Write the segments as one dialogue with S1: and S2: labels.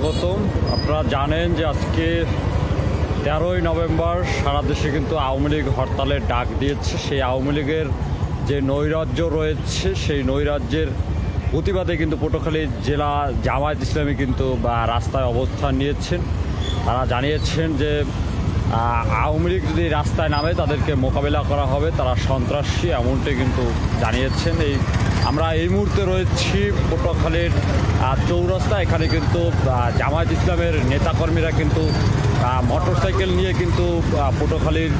S1: স্বাগতম। আপনারা জানেন যে আজকে তেরোই নভেম্বর, সারা দেশে কিন্তু আওয়ামী লীগ হরতালের ডাক দিয়েছে। সেই আওয়ামী লীগের যে নৈরাজ্য রয়েছে, সেই নৈরাজ্যের প্রতিবাদে কিন্তু পটুয়াখালী জেলা জামায়াত ইসলামী কিন্তু, বা রাস্তায় অবস্থান নিয়েছেন। তারা জানিয়েছেন যে আওয়ামী লীগ যদি রাস্তায় নামে, তাদেরকে মোকাবেলা করা হবে, তারা সন্ত্রাসী এমনটি কিন্তু জানিয়েছেন। এই আমরা এই মুহূর্তে রয়েছি পটুয়াখালীর চৌরাস্তা। এখানে কিন্তু জামায়াত ইসলামের নেতাকর্মীরা কিন্তু মোটর সাইকেল নিয়ে কিন্তু পটুয়াখালীর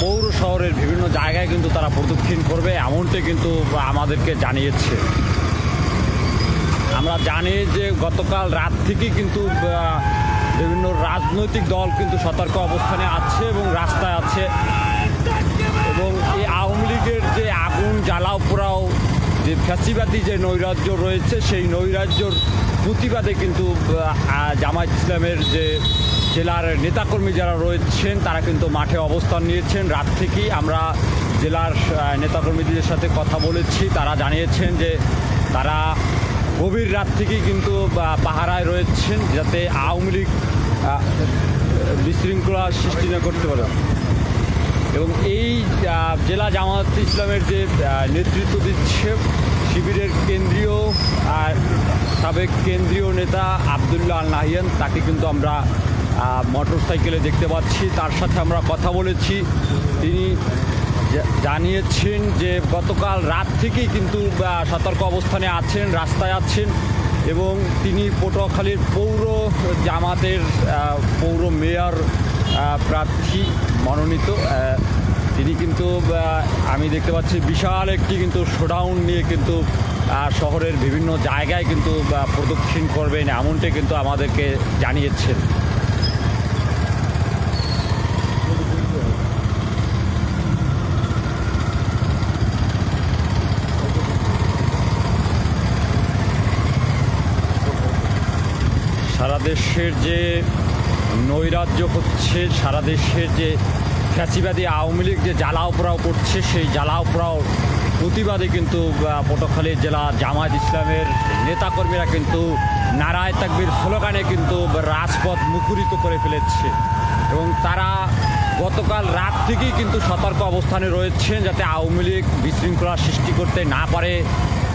S1: পৌর শহরের বিভিন্ন জায়গায় কিন্তু তারা প্রদক্ষিণ করবে, এমনটি কিন্তু আমাদেরকে জানিয়েছে। আমরা জানি যে গতকাল রাত থেকেই কিন্তু বিভিন্ন রাজনৈতিক দল কিন্তু সতর্ক অবস্থানে আছে এবং রাস্তায় আছে। এবং এই আওয়ামী লীগের যে আগুন, জ্বালাও পোড়াও যে ফ্যাসিবাদী যে নৈরাজ্য রয়েছে, সেই নৈরাজ্যর প্রতিবাদে কিন্তু জামায়াত ইসলামের যে জেলার নেতাকর্মী যারা রয়েছেন, তারা কিন্তু মাঠে অবস্থান নিয়েছেন। রাত থেকেই আমরা জেলার নেতাকর্মীদের সাথে কথা বলেছি। তারা জানিয়েছেন যে তারা গভীর রাত থেকেই কিন্তু পাহারায় রয়েছেন, যাতে আওয়ামী লীগ বিশৃঙ্খলা সৃষ্টি না করতে পারে। এবং এই জেলা জামাত ইসলামের যে নেতৃত্ব দিচ্ছে শিবিরের কেন্দ্রীয় সাবেক কেন্দ্রীয় নেতা আবদুল্লাহ আল নাহিয়ান, তাকে কিন্তু আমরা মোটর সাইকেলে দেখতে পাচ্ছি। তার সাথে আমরা কথা বলেছি। তিনি জানিয়েছেন যে গতকাল রাত থেকেই কিন্তু সতর্ক অবস্থানে আছেন, রাস্তায় আছেন এবং তিনি পটুয়াখালীর পৌর জামাতের পৌর মেয়র প্রার্থী। মনোনীত তিনি কিন্তু আমি দেখতে পাচ্ছি বিশাল একটি কিন্তু শোডাউন নিয়ে কিন্তু শহরের বিভিন্ন জায়গায় কিন্তু প্রদক্ষিণ করবেন এমনটি কিন্তু আমাদেরকে জানিয়েছেন। সারা দেশের যে নৈরাজ্য হচ্ছে সারা দেশের যে ফ্যাসিবাদী আওয়ামী লীগ যে জ্বালাও পোড়াও করছে সেই জ্বালাও পোড়াও প্রতিবাদে কিন্তু আহ, পটুয়াখালী জেলা জামায়াত ইসলামের নেতাকর্মীরা কিন্তু নারায় তাকবির স্লোগানে কিন্তু রাজপথ মুখরিত করে ফেলেছে। এবং তারা গতকাল রাত থেকেই কিন্তু সতর্ক অবস্থানে রয়েছেন যাতে আওয়ামী লীগ বিশৃঙ্খলা সৃষ্টি করতে না পারে।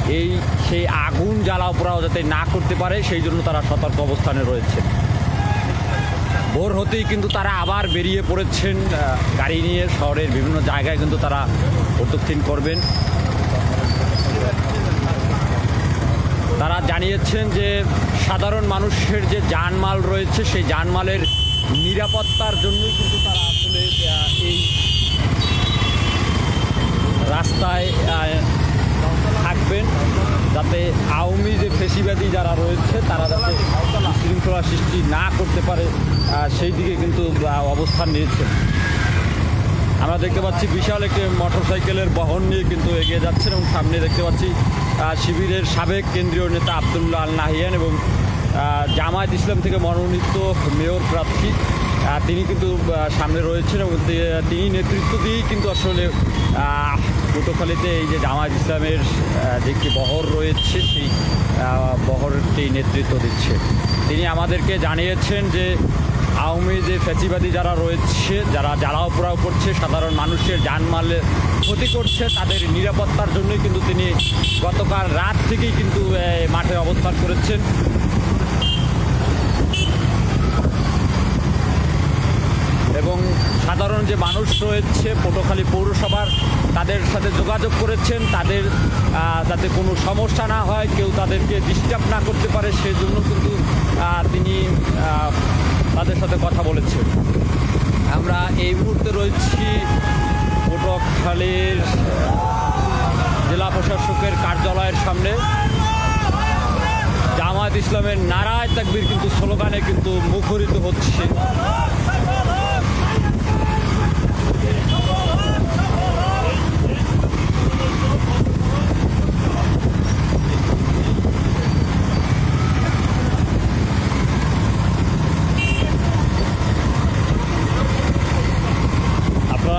S1: এই সেই আগুন জ্বালাও পোড়াও যাতে না করতে পারে সেই জন্য তারা সতর্ক অবস্থানে রয়েছে ভোর হতেই কিন্তু তারা আবার বেরিয়ে পড়েছেন গাড়ি নিয়ে শহরের বিভিন্ন জায়গায় কিন্তু তারা প্রদক্ষিণ করবেন। তারা জানিয়েছেন যে সাধারণ মানুষের যে যানমাল রয়েছে, সেই যানমালের নিরাপত্তার জন্যই কিন্তু তারা আসলে এই রাস্তায় থাকবেন। যাতে আওয়ামী যে ফেসিবাদী যারা রয়েছে, তারা যাতে শৃঙ্খলা সৃষ্টি না করতে পারে। সেই দিকে কিন্তু অবস্থান নিয়েছে আমরা দেখতে পাচ্ছি বিশাল একটি মোটর সাইকেলের বহন নিয়ে কিন্তু এগিয়ে যাচ্ছেন এবং সামনে দেখতে পাচ্ছি শিবিরের সাবেক কেন্দ্রীয় নেতা আবদুল্লাহ আল নাহিয়ান এবং জামায়াত ইসলাম থেকে মনোনীত মেয়র প্রার্থী তিনি কিন্তু সামনে রয়েছেন এবং তিনি নেতৃত্ব দিয়েই কিন্তু আসলে আহ, এই যে জামায়াত ইসলামের যে একটি বহর রয়েছে সেই বহরটি নেতৃত্ব দিচ্ছে। তিনি আমাদেরকে জানিয়েছেন যে আওয়ামী যে ফ্যাসিবাদী যারা রয়েছে, যারা জ্বালাও পোড়াও করছে, সাধারণ মানুষের জানমালে ক্ষতি করছে, তাদের নিরাপত্তার জন্যই কিন্তু তিনি গতকাল রাত থেকেই কিন্তু মাঠে অবস্থান করেছেন। এবং সাধারণ যে মানুষ রয়েছে, পটুয়াখালী পৌরসভার, তাদের সাথে যোগাযোগ করেছেন। তাদের যাতে কোনো সমস্যা না হয়, কেউ তাদেরকে ডিস্টার্ব না করতে পারে, সেজন্য কিন্তু তিনি তাদের সাথে কথা বলেছেন আমরা এই মুহূর্তে রয়েছি পটুয়াখালীর জেলা প্রশাসকের কার্যালয়ের সামনে। জামায়াত ইসলামের নারায় তাকবির কিন্তু স্লোগানে কিন্তু মুখরিত হচ্ছে।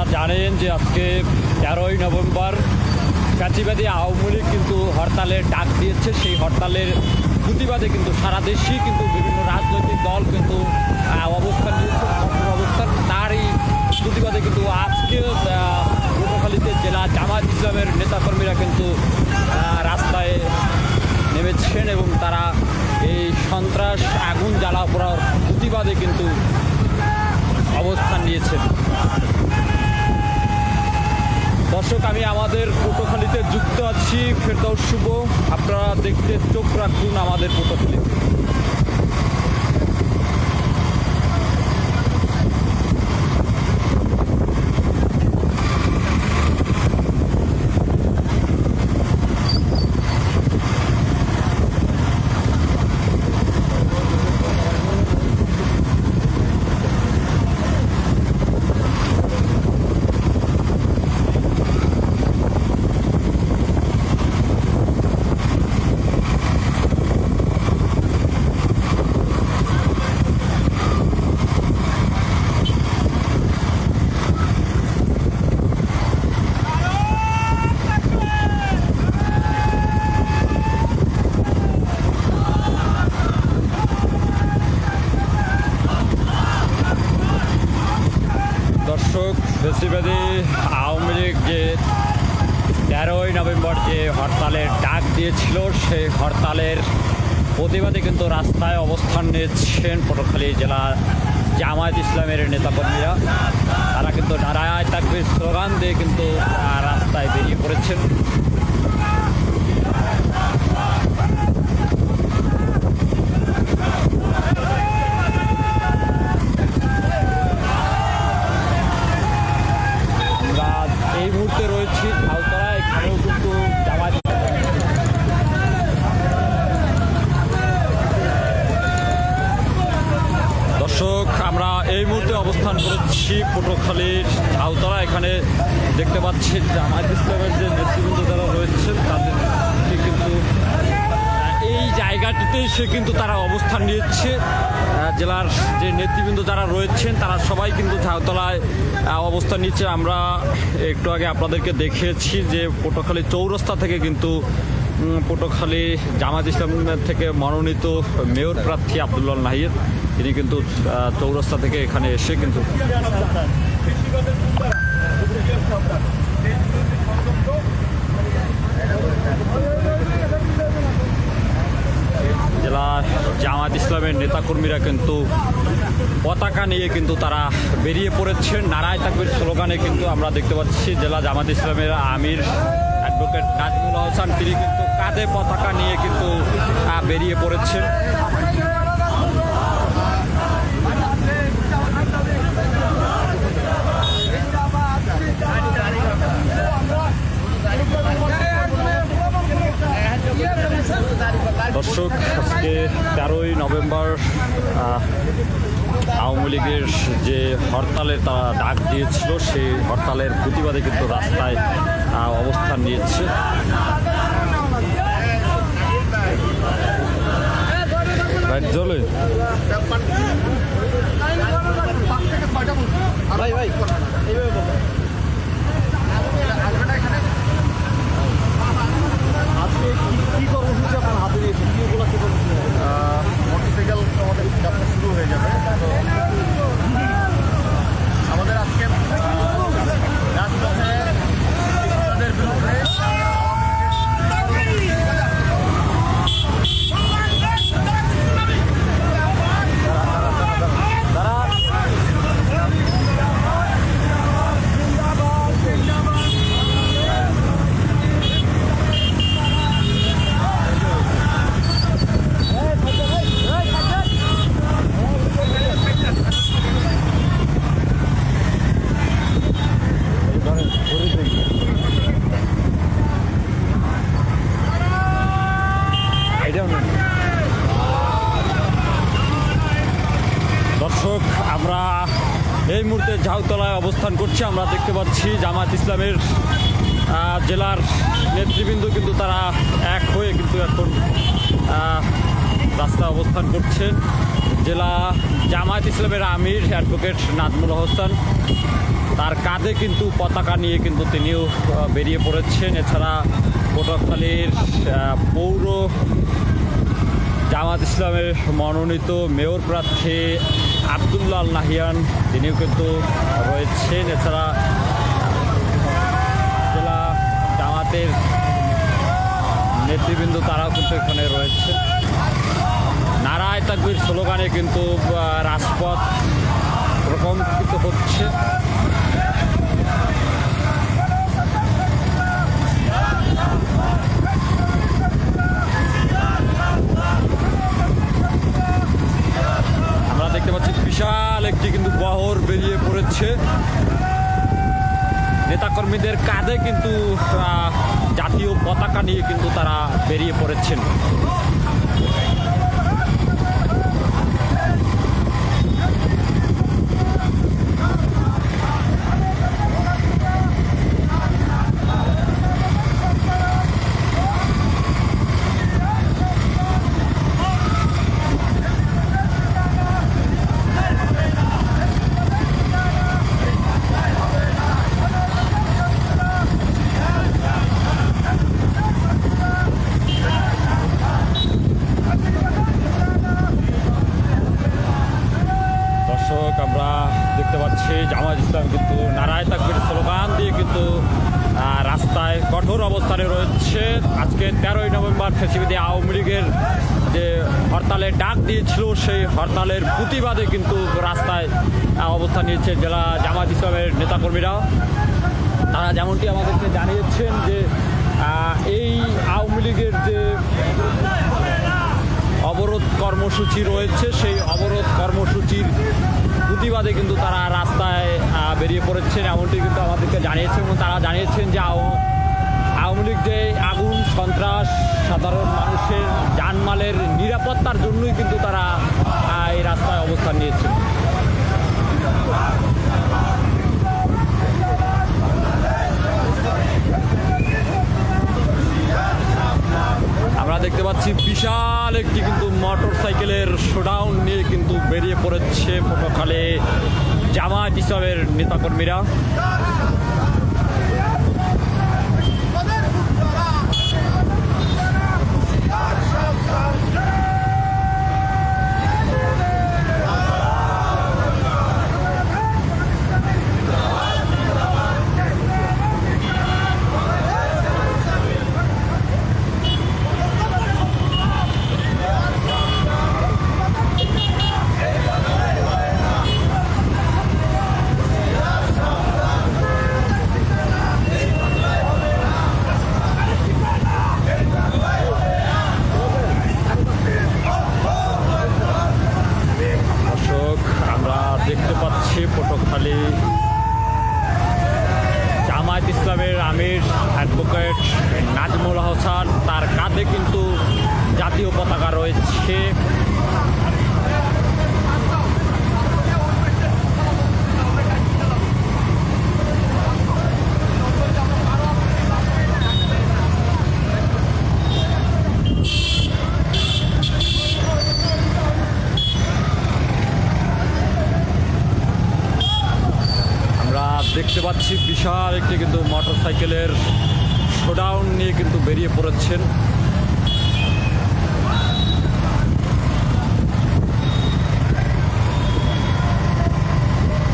S1: আপনারা জানেন যে আজকে তেরোই নভেম্বর ফ্যাসিবাদী আওয়ামী লীগ কিন্তু হরতালের ডাক দিয়েছে। সেই হরতালের প্রতিবাদে কিন্তু সারা দেশেই কিন্তু বিভিন্ন রাজনৈতিক দল কিন্তু অবস্থান নিয়েছে অবস্থান। তারই প্রতিবাদে কিন্তু আজকে পটুয়াখালীতে জেলা জামাত ইসলামের নেতাকর্মীরা কিন্তু রাস্তায় নেমেছেন এবং তারা এই সন্ত্রাস, আগুন জ্বালা পড়ার প্রতিবাদে কিন্তু অবস্থান নিয়েছেন। দর্শক আমি আমাদের পটুয়াখালীতে যুক্ত আছি। ফেরদৌস শুভ আপনারা দেখতে চোখ রাখুন আমাদের পটুয়াখালীতে বেশিবাদী আওয়ামী লীগ যে তেরোই নভেম্বর যে হরতালের ডাক দিয়েছিল, সেই হরতালের প্রতিবাদে কিন্তু রাস্তায় অবস্থান নিয়েছেন পটুয়াখালী জেলা জামায়াত ইসলামের নেতাকর্মীরা। তারা কিন্তু নারায় থাকবে স্লোগান দিয়ে কিন্তু রাস্তায় বেরিয়ে পড়েছেন আমরা এই মুহূর্তে রয়েছি ঝাউতলা এখানেও কিন্তু জামায়াত দর্শক আমরা এই মুহূর্তে অবস্থান করেছি পটুয়াখালীর আওতলা এখানে দেখতে পাচ্ছি জামায়াত ইসলামের যে নেতৃবৃন্দ যারা রয়েছেন তাদের কিন্তু এই জায়গাটিতেই সে কিন্তু তারা অবস্থান নিয়েছে। জেলার যে নেতৃবৃন্দ যারা রয়েছেন তারা সবাই কিন্তু ঝাউতলায় অবস্থান নিচ্ছে। আমরা একটু আগে আপনাদেরকে দেখিয়েছি যে পটুয়াখালী চৌরাস্তা থেকে কিন্তু উম, পটুয়াখালী জামাত ইসলাম থেকে মনোনীত মেয়র প্রার্থী আবদুল্লাহ নাহিদ। তিনি কিন্তু চৌরাস্তা থেকে এখানে এসে কিন্তু জেলা জামাত ইসলামের নেতাকর্মীরা কিন্তু পতাকা নিয়ে কিন্তু তারা বেরিয়ে পড়েছেন নারায় তাকবির স্লোগানে কিন্তু আমরা দেখতে পাচ্ছি জেলা জামাত ইসলামের আমির অ্যাডভোকেট নাজমুল হাসান তিনি কিন্তু কাঁধে পতাকা নিয়ে কিন্তু বেরিয়ে পড়েছেন দর্শক, আজকে তেরোই নভেম্বর আওয়ামী লীগের যে হরতালের তারা ডাক দিয়েছিল, সেই হরতালের প্রতিবাদে কিন্তু রাস্তায় অবস্থান নিয়েছে। চলে
S2: ভাই ভাই এইভাবে বলো আজকে কি- কি কর্মসূচি আপনার হাতে নিয়েছেন কি উপলক্ষে কর্মসূচি
S3: মোটরসাইকেল আমাদের যাত্রা শুরু হয়ে যাবে তো আমাদের আজকে রাজপথে তাদের বিরুদ্ধে
S1: দর্শক আমরা এই মুহূর্তে ঝাউতলায় অবস্থান করছি আমরা দেখতে পাচ্ছি জামাত ইসলামের জেলার নেতৃবৃন্দ কিন্তু তারা এক হয়ে কিন্তু এখন আহ, রাস্তায় অবস্থান করছেন জেলা জামায়াত ইসলামের আমির অ্যাডভোকেট নাজমুল হোসেন তার কাঁধে কিন্তু পতাকা নিয়ে কিন্তু তিনিও বেরিয়ে পড়েছেন। এছাড়া পটুয়াখালীর পৌর জামাত ইসলামের মনোনীত মেয়র প্রার্থী আবদুল্লাহ নাহিয়ান, তিনিও কিন্তু রয়েছেন। এছাড়া জেলা জামাতের নেতৃবৃন্দ তারাও কিন্তু এখানে রয়েছে নারায় তাকবির স্লোগানে কিন্তু রাজপথ প্রকম্পিত হচ্ছে। বিশাল একটি কিন্তু বহর বেরিয়ে পড়েছে। নেতাকর্মীদের কাঁধে কিন্তু জাতীয় পতাকা নিয়ে কিন্তু তারা বেরিয়ে পড়েছেন দর্শক আমরা দেখতে পাচ্ছি জামাত ইসলাম কিন্তু নারায় তাকবির স্লোগান দিয়ে কিন্তু আহ, রাস্তায় কঠোর অবস্থানে রয়েছে। আজকে তেরোই নভেম্বর ফেসিবিদি আওয়ামী লীগের যে হরতালের ডাক দিয়েছিল, সেই হরতালের প্রতিবাদে কিন্তু রাস্তায় অবস্থান নিয়েছে জেলা জামাত ইসলামের নেতাকর্মীরা। তারা যেমনটি আমাদেরকে জানিয়েছেন যে এই আওয়ামী লীগের যে অবরোধ কর্মসূচি রয়েছে, সেই অবরোধ কর্মসূচির প্রতিবাদে কিন্তু তারা রাস্তায় বেরিয়ে পড়েছেন। এমনটি কিন্তু আমাদেরকে জানিয়েছেন এবং তারা জানিয়েছেন যে আওয়ামী যে আগুন, সন্ত্রাস, সাধারণ মানুষের জানমালের নিরাপত্তার জন্যই কিন্তু তারা এই রাস্তায় অবস্থান নিয়েছে। আমরা দেখতে পাচ্ছি বিশাল একটি কিন্তু মোটর সাইকেলের শোডাউন নিয়ে কিন্তু বেরিয়ে পড়েছে পটুয়াখালী জামায়াত ইসলামের নেতাকর্মীরা দর্শক আমরা দেখতে পাচ্ছি পটুয়াখালী জামায়াত ইসলামের আমির অ্যাডভোকেট নাজমুল হাসান তার কাঁধে কিন্তু জাতীয় পতাকা রয়েছে আমরা দেখতে পাচ্ছি বিশাল একটি কিন্তু মোটর সাইকেলের শোডাউন নিয়ে কিন্তু বেরিয়ে পড়েছেন।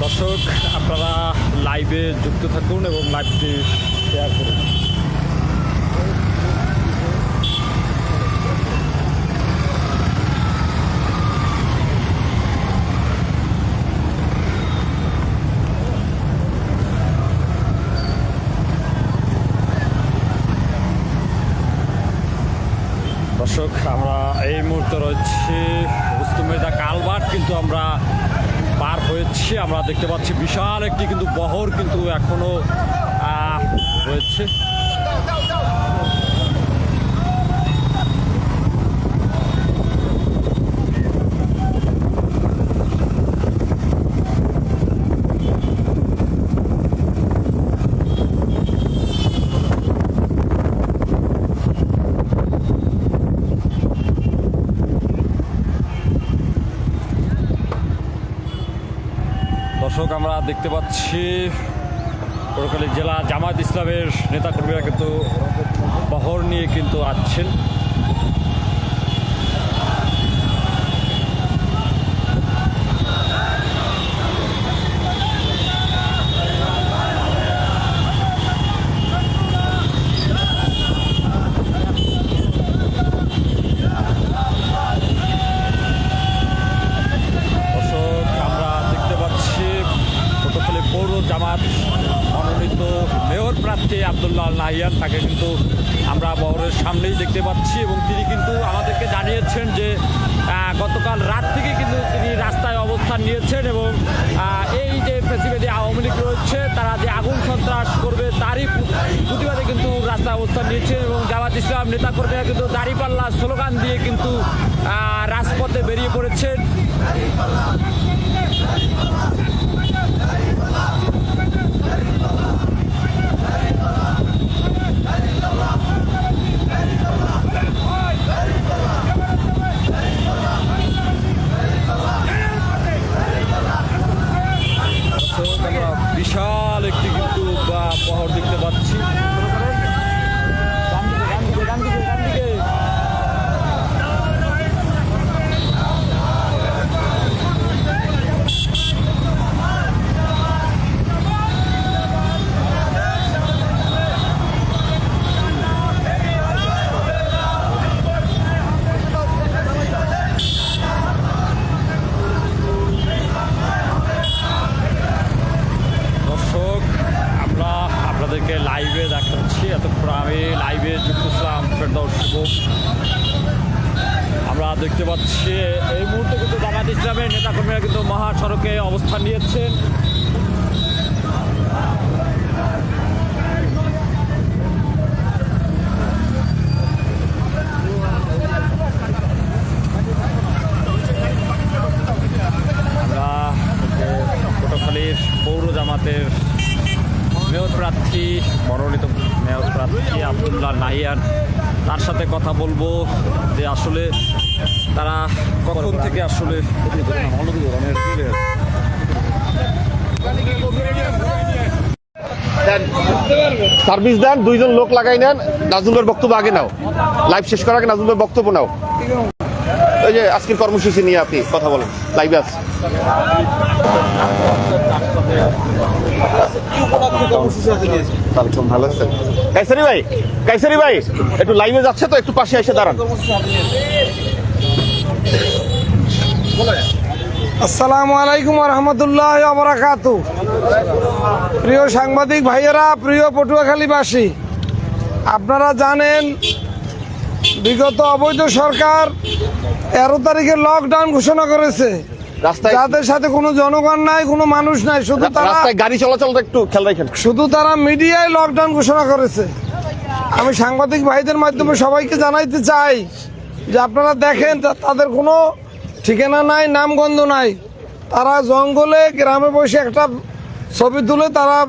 S1: দর্শক, আপনারা লাইভে যুক্ত থাকুন এবং লাইভটি শেয়ার করুন। দর্শক আমরা এই মুহূর্তে রয়েছি মুস্তুমেদা কালভার্ট কিন্তু আমরা পার হয়েছি। আমরা দেখতে পাচ্ছি বিশাল একটি কিন্তু বহর কিন্তু এখনও আহ, রয়েছে দর্শক আমরা দেখতে পাচ্ছি। পটুয়াখালী জেলা জামায়াত ইসলামের নেতাকর্মীরা কিন্তু বহর নিয়ে কিন্তু আসছেন জামাত মনোনীত মেয়র প্রার্থী আবদুল্লাহ নাহিয়ান তাকে কিন্তু আমরা বহরের সামনেই দেখতে পাচ্ছি এবং তিনি কিন্তু আমাদেরকে জানিয়েছেন যে আহ, গতকাল রাত থেকে কিন্তু তিনি রাস্তায় অবস্থান নিয়েছেন এবং আহ, এই যে ফেসিলিটি আওয়ামী লীগ রয়েছে তারা যে আগুন সন্ত্রাস করবে তারই প্র- প্রতিবাদে কিন্তু রাস্তায় অবস্থান নিয়েছেন এবং জামাত ইসলাম নেতাকর্মীরা কিন্তু দাঁড়িপাল্লা দিয়ে কিন্তু রাজপথে বেরিয়ে পড়েছেন দর্শক, আমরা বিশাল একটি কিন্তু বা পহর দেখতে পাচ্ছি ডান দিকে, ডান দিকে, ডান দিকে, ডান দিকে। দর্শক আমরা আপনাদেরকে লাইভে দেখাচ্ছি এতক্ষণ আমি লাইভে যুক্ত ছিলাম ফেরদৌস শুভ আমরা দেখতে পাচ্ছি এই মুহূর্তে কিন্তু জামাত ইসলামের নেতাকর্মীরা কিন্তু মহাসড়কে অবস্থান নিয়েছেন আমরা যে পটুয়াখালীর পৌর জামাতের মেয়র প্রার্থী মনোনীত মেয়র প্রার্থী আবদুল্লাহ নাহিয়ান তার সাথে কথা বলব যে আসলে তারা কখন থেকে আসলে
S3: সার্ভিস দেন, দুইজন লোক লাগাই নেন। নাজুলের বক্তব্য আগে নাও। লাইভ শেষ করা আগে নাজুলের বক্তব্য নাও। ওই যে আজকের কর্মসূচি নিয়ে আপনি কথা বলেন। লাইভে আছে। ভালো আছেন? কাইসারি ভাই কাইসারি ভাই একটু লাইভে যাচ্ছে তো একটু পাশে এসে দাঁড়ান।
S4: আসসালামু আলাইকুম রহমতুল্লাহ বারাকাতু। প্রিয় সাংবাদিক ভাইয়েরা প্রিয় পটুয়াখালীবাসী আপনারা জানেন বিগত অবৈধ সরকার তেরো তারিখে লকডাউন ঘোষণা করেছে।
S3: রাস্তায়
S4: যাদের সাথে কোনো জনগণ নাই কোনো মানুষ নাই শুধু তারা
S3: গাড়ি চলাচলটা একটু খেয়াল রাখেন।
S4: শুধু তারা মিডিয়ায় লকডাউন ঘোষণা করেছে। আমি সাংবাদিক ভাইদের মাধ্যমে সবাইকে জানাইতে চাই যে আপনারা দেখেন তা- তাদের কোনো ঠিকানা নাই নামগন্ধ নাই। তারা জঙ্গলে গ্রামে বসে একটা ছবি তুলে তারা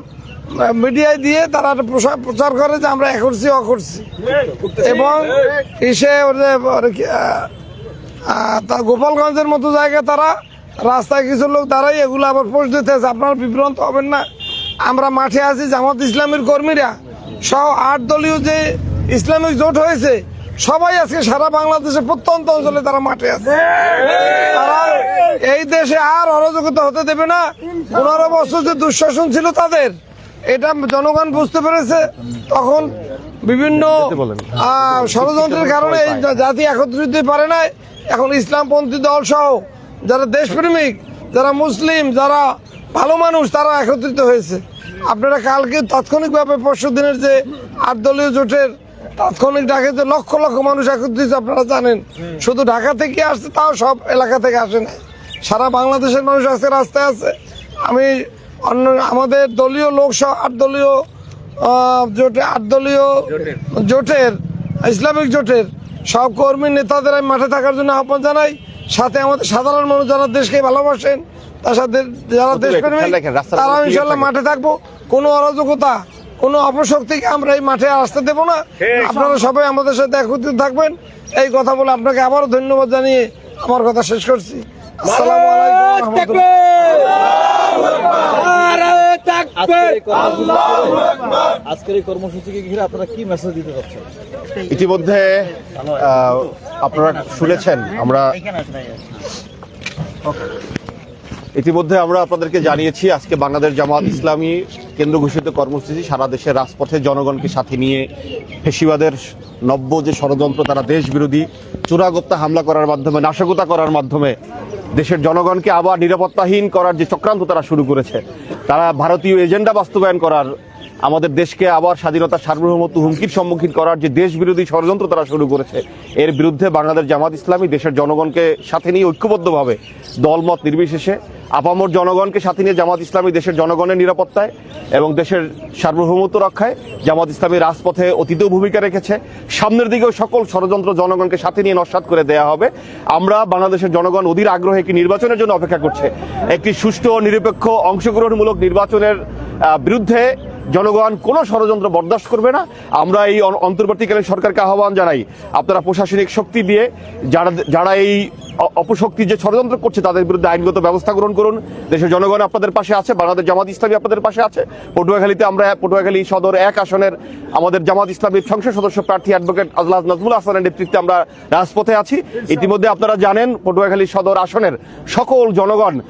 S4: মিডিয়ায় দিয়ে তারা একটা প্রসার- প্রচার করে যে আমরা এ করছি অ করছি। এবং এসে গোপালগঞ্জের মতো জায়গায় তারা রাস্তায় কিছু লোক দাঁড়াই এগুলো আবার পোস্ট দিতেছে। আপনারা বিভ্রান্ত হবেন না। আমরা মাঠে আছি, জামাত ইসলামের কর্মীরা সহ আট দলীয় যে ইসলামিক জোট হয়েছে, সবাই আজকে সারা বাংলাদেশে প্রত্যন্ত অঞ্চলে তারা মাঠে আছে। তারা এই দেশে আর অরাজকতা হতে দেবে না। পনেরো বছর যে দুঃশাসন ছিল তাদের, এটা জনগণ বুঝতে পেরেছে। তখন বিভিন্ন ষড়যন্ত্রের কারণে জাতি একত্রিত পারে না এখন ইসলামপন্থী দল সহ যারা দেশপ্রেমিক যারা মুসলিম যারা ভালো মানুষ তারা একত্রিত হয়েছে। আপনারা কালকে তাৎক্ষণিকভাবে পরশু দিনের যে আট দলীয় জোটের তাৎক্ষণিক ডাকে যে লক্ষ লক্ষ মানুষ একত্রিত আপনারা জানেন। শুধু ঢাকা থেকে আসছে তাও সব এলাকা থেকে আসে না সারা বাংলাদেশের মানুষ আজকে রাস্তায় আছে। আমি অন্য আমাদের দলীয় লোকসভা আট দলীয় জোটে আট দলীয় জোটের। ইসলামিক জোটের। সব কর্মী নেতাদের আমি মাঠে থাকার জন্য আহ্বান জানাই। সাথে আমাদের সাধারণ মানুষ যারা দেশকে ভালোবাসেন তার সাথে যারা দেশপ্রেমী
S3: রাস্তার
S4: তারা ইনশাল্লাহ মাঠে থাকব। কোনো অরাজকতা কোনো অপশক্তিকে আমরা এই মাঠে আসতে দেবো না। আপনারা সবাই আমাদের সাথে একত্রিত থাকবেন। এই কথা বলে আপনাকে আবারও ধন্যবাদ জানিয়ে আমার কথা শেষ করছি।
S2: আজকের এই কর্মসূচিকে ঘিরে আপনারা কি মেসেজ দিতে চাচ্ছেন?
S3: ইতিমধ্যে আপনারা শুনেছেন আমরা ইতিমধ্যে আমরা আপনাদেরকে জানিয়েছি আজকে বাংলাদেশ জামাত ইসলামী কেন্দ্র ঘোষিত কর্মসূচি সারা দেশের রাজপথে জনগণকে সাথে নিয়ে ফেসিবাদের নব্য যে ষড়যন্ত্র তারা দেশ বিরোধী চূড়াগত্তা হামলা করার মাধ্যমে নাশকতা করার মাধ্যমে দেশের জনগণকে আবার নিরাপত্তাহীন করার যে চক্রান্ত তারা শুরু করেছে, তারা ভারতীয় এজেন্ডা বাস্তবায়ন করার, আমাদের দেশকে আবার স্বাধীনতা সার্বভৌমত্ব হুমকির সম্মুখীন করার যে দেশ বিরোধী ষড়যন্ত্র তারা শুরু করেছে, এর বিরুদ্ধে বাংলাদেশ জামাত ইসলামী দেশের জনগণকে সাথে নিয়ে ঐক্যবদ্ধভাবে দলমত নির্বিশেষে আপামর জনগণকে সাথে নিয়ে জামাত ইসলামী দেশের জনগণের নিরাপত্তায় এবং দেশের সার্বভৌমত্ব রক্ষায় জামাত ইসলামী রাজপথে অতীতেও ভূমিকা রেখেছে। সামনের দিকেও সকল ষড়যন্ত্র জনগণকে সাথে নিয়ে নস্বাত করে দেয়া হবে। আমরা বাংলাদেশের জনগণ অধীর আগ্রহে একটি নির্বাচনের জন্য অপেক্ষা করছে। একটি সুষ্ঠু নিরপেক্ষ অংশগ্রহণমূলক নির্বাচনের বিরুদ্ধে জনগণ কোনো ষড়যন্ত্র বরদাস্ত করবে না। আমরা এই অন- অন্তর্বর্তীকালীন সরকারকে আহ্বান জানাই, আপনারা প্রশাসনিক শক্তি দিয়ে যারা যারা এই অপশক্তি যে ষড়যন্ত্র করছে, তাদের বিরুদ্ধে আইনগত ব্যবস্থা গ্রহণ করুন। দেশের জনগণ আপনাদের পাশে আছে, বাংলাদেশ জামাত ইসলামী আপনাদের পাশে আছে। পটুয়াখালীতে আমরা পটুয়াখালী সদর এক আসনের আমাদের জামাত ইসলামীর সংসদ সদস্য প্রার্থী অ্যাডভোকেট আজলাজ নজমুল হাসানের নেতৃত্বে আমরা রাজপথে আছি। ইতিমধ্যে আপনারা জানেন, পটুয়াখালী সদর আসনের সকল জনগণ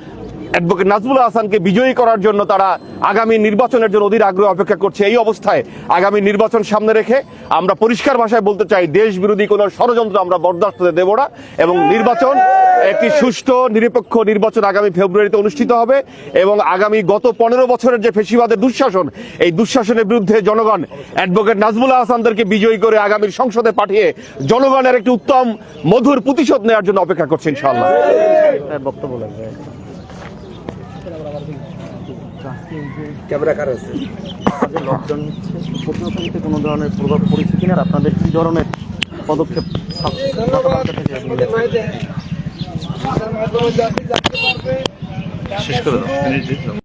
S3: অ্যাডভোকেট নাজমুল হাসানকে বিজয়ী করার জন্য তারা আগামী নির্বাচনের জন্য অধীর আগ্রহ অপেক্ষা করছে। এই অবস্থায় আগামী নির্বাচন সামনে রেখে আমরা পরিষ্কার ভাষায় বলতে চাই দেশ বিরোধী কোনো ষড়যন্ত্র আমরা বরদাস্ত হতে দেব না এবং নির্বাচন, একটি সুষ্ঠু, নিরপেক্ষ নির্বাচন আগামী ফেব্রুয়ারিতে অনুষ্ঠিত হবে এবং আগামী গত পনেরো বছরের যে ফেসিবাদের দুঃশাসন, এই দুঃশাসনের বিরুদ্ধে জনগণ, অ্যাডভোকেট নাজমুল হাসানদেরকে বিজয়ী করে আগামীর সংসদে পাঠিয়ে জনগণের একটি উত্তম, মধুর প্রতিশোধ নেওয়ার জন্য অপেক্ষা করছে ইনশাআল্লাহ।
S2: ক্যামেরা কার আছে। লকডাউন হচ্ছে পটুয়াখালীতে কোনো ধরনের প্রভাব পড়েছে কিনা আর আপনাদের কি ধরনের পদক্ষেপ
S3: শেষ করে দাও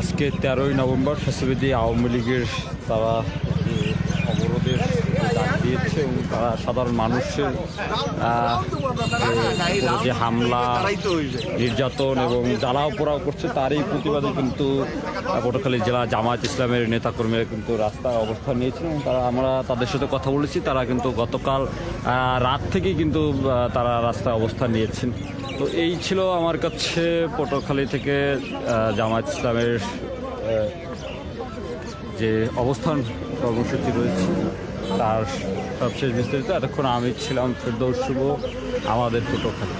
S1: আজকে তেরোই নভেম্বর ফ্যাসিলিটি আওয়ামী লীগের তারা অবরোধের দিয়েছে এবং তারা সাধারণ মানুষের যে হামলা নির্যাতন এবং জ্বালাও পোড়াও করছে তারই প্রতিবাদে কিন্তু আহ, পটুয়াখালী জেলা জামায়াত ইসলামের নেতাকর্মীরা কিন্তু রাস্তায় অবস্থান নিয়েছেন এবং তারা আমরা তাদের সাথে কথা বলেছি তারা কিন্তু গতকাল রাত থেকেই কিন্তু তারা রাস্তায় অবস্থান নিয়েছেন। তো এই ছিল আমার কাছে পটুয়াখালী থেকে জামায়াত ইসলামের যে অবস্থান কর্মসূচি রয়েছে। তার সবশেষ বিস্তারিত এতক্ষণ আমি ছিলাম ফেরদৌস শুভ আমাদের পটুয়াখালী